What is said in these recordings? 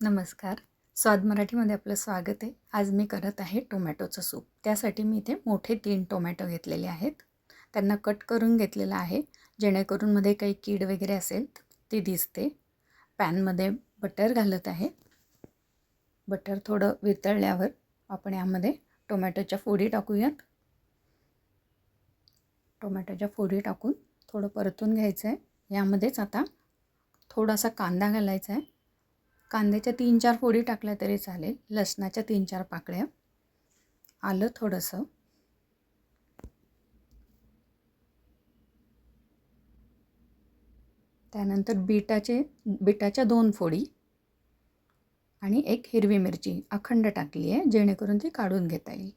नमस्कार. स्वाद मराठीमध्ये आपलं स्वागत आहे. आज मी करत आहे टोमॅटोचं सूप. त्यासाठी मी इथे मोठे तीन टोमॅटो घेतलेले आहेत. त्यांना कट करून घेतलेलं आहे. जेणेकरून मध्ये काही कीड वगैरे असेल ती दिसते. पॅनमध्ये बटर घालत आहे. बटर थोडं वितळल्यावर आपण यामध्ये टोमॅटोच्या फोडी टाकूयात. टोमॅटोच्या फोडी टाकून थोडं परतून घ्यायचं आहे यामध्येच आता थोडासा कांदा घालायचा आहे कांद्याच्या तीन चार फोडी टाकल्या तरी चालेल. लसणाच्या तीन चार पाकळ्या. आलं थोडंसं. त्यानंतर बीटाचे बीटाच्या दोन फोडी आणि एक हिरवी मिरची अखंड टाकली आहे जेणेकरून ती काढून घेता येईल.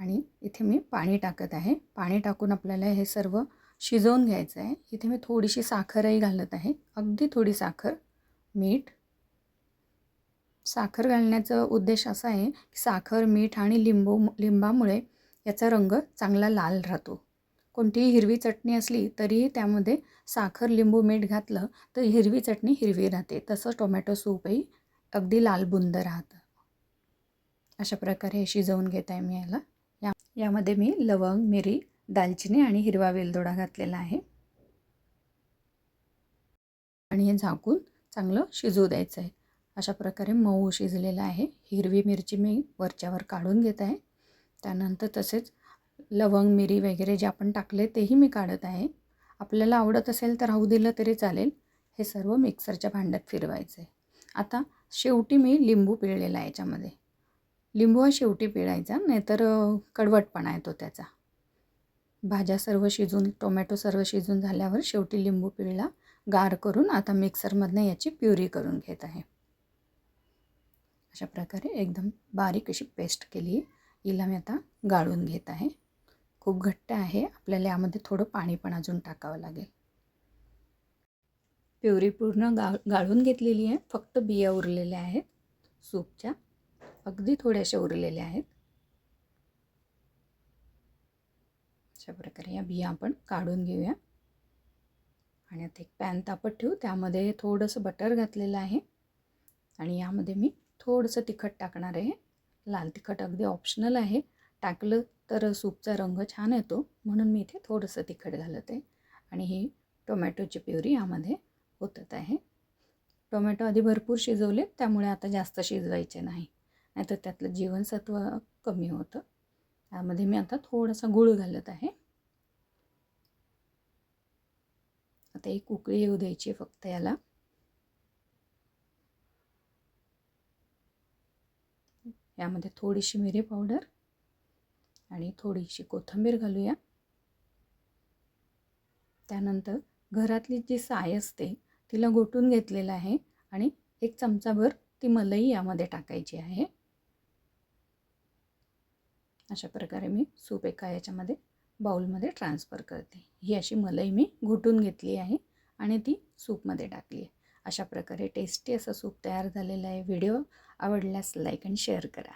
आणि इथे मी पाणी टाकत आहे. पाणी टाकून आपल्याला हे सर्व शिजवून घ्यायचं आहे इथे मी थोडीशी साखरही घालत आहे. अगदी थोडी साखर मीठ साखर घालण्याचा उद्देश असा आहे की साखर मीठ आणि लिंबू लिंबामुळे याचा रंग चांगला लाल राहतो. कोणतीही हिरवी चटणी असली तरीही त्यामध्ये साखर लिंबू मीठ घातलं तर हिरवी चटणी हिरवी राहते. तसं टोमॅटो सूपही अगदी लाल बुंद राहतं. अशा प्रकारे हे शिजवून घेत आहे मी याला. या यामध्ये मी लवंग मिरी दालचिनी आणि हिरवा वेलदोडा घातलेला आहे. आणि हे झाकून चांगलं शिजवू द्यायचं आहे. अशा प्रकारे मऊ शिजलेला आहे. हिरवी मिरची मी वरच्यावर काढून घेत आहे. त्यानंतर तसेच लवंग मिरी वगैरे जे आपण टाकले तेही मी काढत आहे. आपल्याला आवडत असेल तर राहू दिलं तरी चालेल. हे सर्व मिक्सरच्या भांड्यात फिरवायचं. आहे आता शेवटी मी लिंबू पिळलेला आहे याच्यामध्ये. लिंबू हा शेवटी पिळायचा नाहीतर कडवटपणा येतो त्याचा. भाज्या सर्व शिजून टोमॅटो सर्व शिजून झाल्यावर शेवटी लिंबू पिळला गार करून आता मिक्सरमधनं याची प्युरी करून घेत आहे. अशा प्रकारे एकदम बारीक अशी पेस्ट केली. आहे हिला मी आता गाळून घेत आहे. खूप घट्ट आहे. आपल्याला यामध्ये थोडं पाणी पण अजून टाकावं लागेल. प्युरी पूर्ण गा गाळून घेतलेली आहे. फक्त बिया उरलेल्या आहेत. सूपच्या. अगदी थोड्याशा उरलेल्या आहेत. अशा प्रकारे या बिया आपण काढून घेऊया. आणि आता एक पॅन तापत ठेवू. त्यामध्ये थोडंसं बटर घातलेलं आहे. आणि यामध्ये मी थोडंसं तिखट टाकणार आहे. लाल तिखट अगदी ऑप्शनल आहे. टाकलं तर सूपचा रंग छान येतो. म्हणून मी इथे थोडंसं तिखट घालत. आहे आणि ही टोमॅटोची प्युरी यामध्ये होतत आहे. टोमॅटो आधी भरपूर शिजवले त्यामुळे आता जास्त शिजवायचे नाही. नाहीतर त्यातलं जीवनसत्व कमी होतं. त्यामध्ये मी आता थोडासा गूळ घालत आहे. आता एक उकळी येऊ द्यायची फक्त याला. यामध्ये थोडीशी मिरी पावडर आणि थोडीशी कोथिंबीर घालूया. त्यानंतर घरातली जी साय असते तिला गोटून घेतलेलं आहे आणि एक चमचाभर ती मलई यामध्ये टाकायची आहे. अशा प्रकारे मी सूप एका याच्यामध्ये बाऊलमध्ये ट्रान्सफर करते. ही अशी मलई मी घुटून घेतली आहे आणि ती सूपमध्ये टाकली आहे. अशा प्रकारे टेस्टी असं सूप तयार झालेलं आहे. व्हिडिओ आवडल्यास लाईक आणि शेअर करा.